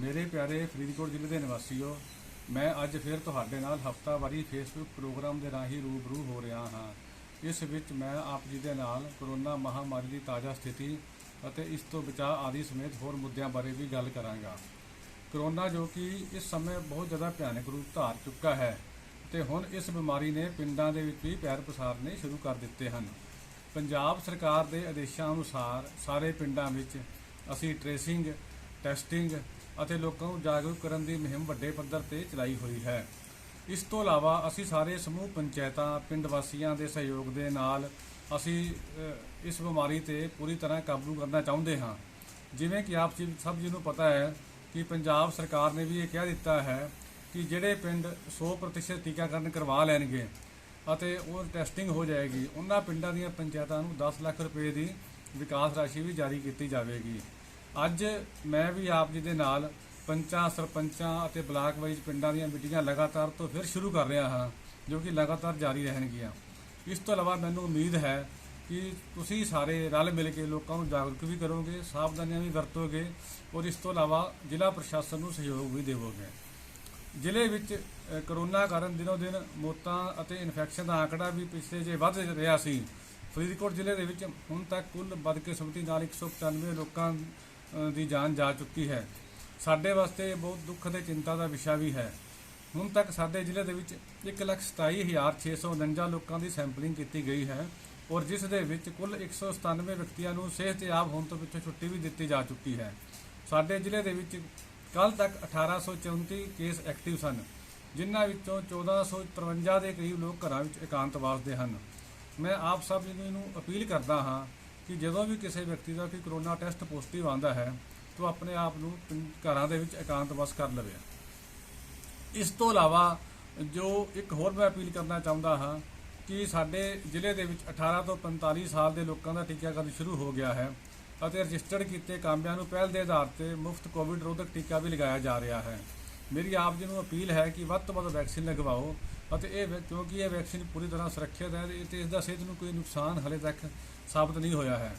ਮੇਰੇ ਪਿਆਰੇ ਫਰੀਦਕੋਟ ਜ਼ਿਲ੍ਹੇ ਦੇ ਨਿਵਾਸੀਓ, ਮੈਂ ਅੱਜ ਫਿਰ ਤੁਹਾਡੇ ਨਾਲ ਹਫਤਾਵਾਰੀ ਫੇਸਬੁੱਕ ਪ੍ਰੋਗਰਾਮ ਦੇ ਰਾਹੀਂ ਰੂਬਰੂ ਹੋ ਰਿਹਾ ਹਾਂ। ਇਸ ਵਿੱਚ ਮੈਂ ਆਪ ਜੀ ਦੇ ਨਾਲ ਕਰੋਨਾ ਮਹਾਮਾਰੀ ਦੀ ਤਾਜ਼ਾ ਸਥਿਤੀ ਅਤੇ ਇਸ ਤੋਂ ਬਚਾਅ ਆਦਿ ਸਮੇਤ ਹੋਰ ਮੁੱਦਿਆਂ ਬਾਰੇ ਵੀ ਗੱਲ ਕਰਾਂਗਾ। ਕਰੋਨਾ ਜੋ ਕਿ ਇਸ ਸਮੇਂ ਬਹੁਤ ਜ਼ਿਆਦਾ ਭਿਆਨਕ ਰੂਪ ਧਾਰ ਚੁੱਕਾ ਹੈ ਤੇ ਹੁਣ ਇਸ ਬਿਮਾਰੀ ਨੇ ਪਿੰਡਾਂ ਦੇ ਵਿੱਚ ਵੀ ਪੈਰ ਪਸਾਰਨੇ ਸ਼ੁਰੂ ਕਰ ਦਿੱਤੇ ਹਨ। ਪੰਜਾਬ ਸਰਕਾਰ ਦੇ ਆਦੇਸ਼ਾਂ ਅਨੁਸਾਰ ਸਾਰੇ ਪਿੰਡਾਂ ਵਿੱਚ ਅਸੀਂ ਟ੍ਰੇਸਿੰਗ, ਟੈਸਟਿੰਗ ਅਤੇ ਲੋਕਾਂ ਨੂੰ ਜਾਗਰੂਕ ਕਰਨ ਦੀ ਮੁਹਿੰਮ ਵੱਡੇ ਪੱਧਰ ਤੇ ਚਲਾਈ ਹੋਈ ਹੈ। ਇਸ ਤੋਂ ਇਲਾਵਾ ਅਸੀਂ ਸਾਰੇ ਸਮੂਹ, ਪੰਚਾਇਤਾਂ, ਪਿੰਡ ਵਾਸੀਆਂ ਦੇ ਸਹਿਯੋਗ ਦੇ ਨਾਲ ਅਸੀਂ ਇਸ ਬਿਮਾਰੀ ਤੇ ਪੂਰੀ ਤਰ੍ਹਾਂ ਕਾਬੂ ਕਰਨਾ ਚਾਹੁੰਦੇ ਹਾਂ। ਜਿਵੇਂ ਕਿ ਆਪ ਜੀ, ਸਭ ਜੀ ਨੂੰ ਪਤਾ ਹੈ ਕਿ ਪੰਜਾਬ ਸਰਕਾਰ ਨੇ ਵੀ ਇਹ ਕਹਿ ਦਿੱਤਾ ਹੈ ਕਿ ਜਿਹੜੇ ਪਿੰਡ 100% ਟੀਕਾਕਰਨ ਕਰਵਾ ਲੈਣਗੇ ਅਤੇ ਉਹ ਟੈਸਟਿੰਗ ਹੋ ਜਾਏਗੀ, ਉਹਨਾਂ ਪਿੰਡਾਂ ਦੀਆਂ ਪੰਚਾਇਤਾਂ ਨੂੰ 10 ਲੱਖ ਰੁਪਏ ਦੀ ਵਿਕਾਸ ਰਾਸ਼ੀ ਵੀ ਜਾਰੀ ਕੀਤੀ ਜਾਵੇਗੀ। ਅੱਜ ਮੈਂ ਵੀ ਆਪ ਜੀ ਦੇ ਨਾਲ ਪੰਚਾਂ, ਸਰਪੰਚਾਂ ਅਤੇ ਬਲਾਕ ਵਾਈਜ਼ ਪਿੰਡਾਂ ਦੀਆਂ ਮੀਟਿੰਗਾਂ ਲਗਾਤਾਰ ਤੋਂ ਫਿਰ ਸ਼ੁਰੂ ਕਰ ਰਿਹਾ ਹਾਂ, ਜੋ ਕਿ ਲਗਾਤਾਰ ਜਾਰੀ ਰਹਿਣਗੀਆਂ। ਇਸ ਤੋਂ ਇਲਾਵਾ ਮੈਨੂੰ ਉਮੀਦ ਹੈ ਕਿ ਤੁਸੀਂ ਸਾਰੇ ਰਲ ਮਿਲ ਕੇ ਲੋਕਾਂ ਨੂੰ ਜਾਗਰੂਕ ਵੀ ਕਰੋਗੇ, ਸਾਵਧਾਨੀਆਂ ਵੀ ਵਰਤੋਗੇ ਔਰ ਇਸ ਤੋਂ ਇਲਾਵਾ ਜ਼ਿਲ੍ਹਾ ਪ੍ਰਸ਼ਾਸਨ ਨੂੰ ਸਹਿਯੋਗ ਵੀ ਦੇਵੋਗੇ। ਜ਼ਿਲ੍ਹੇ ਵਿੱਚ ਕਰੋਨਾ ਕਾਰਨ ਦਿਨੋ ਦਿਨ ਮੌਤਾਂ ਅਤੇ ਇਨਫੈਕਸ਼ਨ ਦਾ ਆંકੜਾ ਵੀ ਪਿਛਲੇ ਜੇ ਵੱਧ ਰਿਹਾ ਸੀ। ਫਰੀਦਕੋਟ ਜ਼ਿਲ੍ਹੇ ਦੇ ਵਿੱਚ ਹੁਣ ਤੱਕ ਕੁੱਲ ਬਦਕਿਸਮਤੀ ਨਾਲ 195 ਲੋਕਾਂ ਦੀ ਜਾਨ ਜਾ ਚੁੱਕੀ ਹੈ। ਸਾਡੇ ਵਾਸਤੇ ਇਹ ਬਹੁਤ ਦੁੱਖ ਅਤੇ ਚਿੰਤਾ ਦਾ ਵਿਸ਼ਾ ਵੀ ਹੈ। ਹੁਣ ਤੱਕ ਸਾਡੇ ਜ਼ਿਲ੍ਹੇ ਦੇ ਵਿੱਚ 127649 ਲੋਕਾਂ ਦੀ ਸੈਂਪਲਿੰਗ ਕੀਤੀ ਗਈ ਹੈ ਔਰ ਜਿਸ ਦੇ ਵਿੱਚ ਕੁੱਲ 197 ਵਿਅਕਤੀਆਂ ਨੂੰ ਸਿਹਤਯਾਬ ਹੋਣ ਤੋਂ ਪਿੱਛੋਂ ਛੁੱਟੀ ਵੀ ਦਿੱਤੀ ਜਾ ਚੁੱਕੀ ਹੈ। ਸਾਡੇ ਜ਼ਿਲ੍ਹੇ ਦੇ ਵਿੱਚ ਕੱਲ ਤੱਕ 1834 ਕੇਸ ਐਕਟਿਵ ਸਨ, ਜਿਨ੍ਹਾਂ ਵਿੱਚੋਂ 1453 ਦੇ ਕਰੀਬ ਲੋਕ ਘਰਾਂ ਵਿੱਚ ਇਕਾਂਤਵਾਸ ਦੇ ਹਨ। ਮੈਂ ਆਪ ਸਭ ਨੂੰ ਅਪੀਲ ਕਰਦਾ ਹਾਂ ਕਿ ਜਦੋਂ ਵੀ ਕਿਸੇ ਵਿਅਕਤੀ ਦਾ ਕੋਈ ਕਰੋਨਾ ਟੈਸਟ ਪੋਜ਼ਿਟਿਵ ਆਂਦਾ ਹੈ, ਤਾਂ ਆਪਣੇ ਆਪ ਨੂੰ ਘਰਾਂ ਦੇ ਵਿੱਚ ਇਕਾਂਤਵਾਸ ਕਰ ਲਵੇ। ਇਸ ਤੋਂ ਇਲਾਵਾ ਜੋ ਇੱਕ ਹੋਰ ਮੈਂ ਅਪੀਲ ਕਰਨਾ ਚਾਹੁੰਦਾ ਹਾਂ ਕਿ ਸਾਡੇ ਜ਼ਿਲ੍ਹੇ ਦੇ ਵਿੱਚ 18 ਤੋਂ 45 ਸਾਲ ਦੇ ਲੋਕਾਂ ਦਾ ਟੀਕਾਕਰਨ ਸ਼ੁਰੂ ਹੋ ਗਿਆ ਹੈ ਅਤੇ ਰਜਿਸਟਰਡ ਕੀਤੇ ਕਾਮਿਆਂ ਨੂੰ ਪਹਿਲ ਦੇ ਆਧਾਰ ਤੇ ਮੁਫਤ ਕੋਵਿਡ ਰੋਧਕ ਟੀਕਾ ਵੀ ਲਗਾਇਆ ਜਾ ਰਿਹਾ ਹੈ। ਮੇਰੀ ਆਪ ਜੀ ਨੂੰ ਅਪੀਲ ਹੈ ਕਿ ਵੱਧ ਤੋਂ ਵੱਧ ਵੈਕਸੀਨ ਲਗਵਾਓ ਅਤੇ ਇਹ ਵੈ- ਕਿਉਂਕਿ ਇਹ ਵੈਕਸੀਨ ਪੂਰੀ ਤਰ੍ਹਾਂ ਸੁਰੱਖਿਅਤ ਹੈ ਤੇ ਇਸ ਦਾ ਸਿਹਤ ਨੂੰ ਕੋਈ ਨੁਕਸਾਨ ਹਲੇ ਤੱਕ ਸਾਬਤ ਨਹੀਂ ਹੋਇਆ ਹੈ।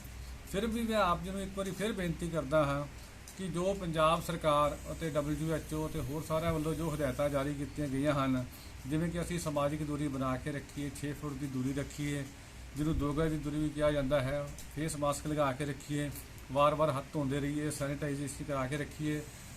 ਫਿਰ ਵੀ ਮੈਂ ਆਪ ਜੀ ਨੂੰ ਇੱਕ ਵਾਰੀ ਫਿਰ ਬੇਨਤੀ ਕਰਦਾ ਹਾਂ ਕਿ ਜੋ ਪੰਜਾਬ ਸਰਕਾਰ ਅਤੇ WHO ਅਤੇ ਹੋਰ ਸਾਰਿਆਂ ਵੱਲੋਂ ਜੋ ਹਦਾਇਤਾਂ ਜਾਰੀ ਕੀਤੀਆਂ ਗਈਆਂ ਹਨ, ਜਿਵੇਂ ਕਿ ਅਸੀਂ ਸਮਾਜਿਕ ਦੂਰੀ ਬਣਾ ਕੇ ਰੱਖੀਏ 6 ਫੁੱਟ ਦੀ ਦੂਰੀ ਰੱਖੀਏ, ਜਿਹਨੂੰ ਦੋ ਗਜ ਦੀ ਦੂਰੀ ਵੀ ਕਿਹਾ ਜਾਂਦਾ ਹੈ, ਫੇਸ ਮਾਸਕ ਲਗਾ ਕੇ ਰੱਖੀਏ, ਵਾਰ-ਵਾਰ ਹੱਥ ਧੋਂਦੇ ਰਹੀਏ, ਸੈਨੀਟਾਈਜ਼ੇਸ਼ਨ ਕਰਾ ਕੇ ਰੱਖੀਏ